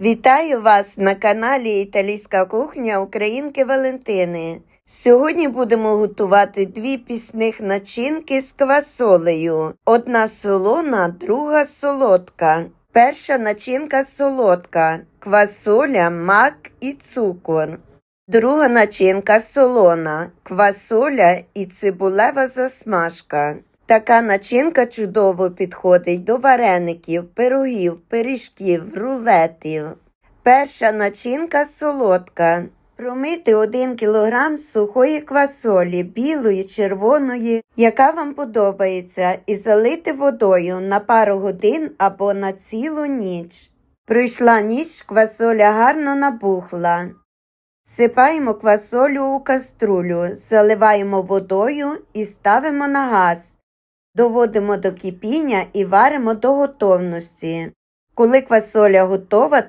Вітаю вас на каналі Італійська кухня Українки Валентини. Сьогодні будемо готувати дві пісних начинки з квасолею. Одна солона, друга солодка. Перша начинка солодка, квасоля, мак і цукор. Друга начинка солона, квасоля і цибулева засмажка. Така начинка чудово підходить до вареників, пирогів, пиріжків, рулетів. Перша начинка солодка. Промити 1 кг сухої квасолі, білої, червоної, яка вам подобається, і залити водою на пару годин або на цілу ніч. Пройшла ніч, квасоля гарно набухла. Сипаємо квасолю у каструлю, заливаємо водою і ставимо на газ. Доводимо до кипіння і варимо до готовності. Коли квасоля готова,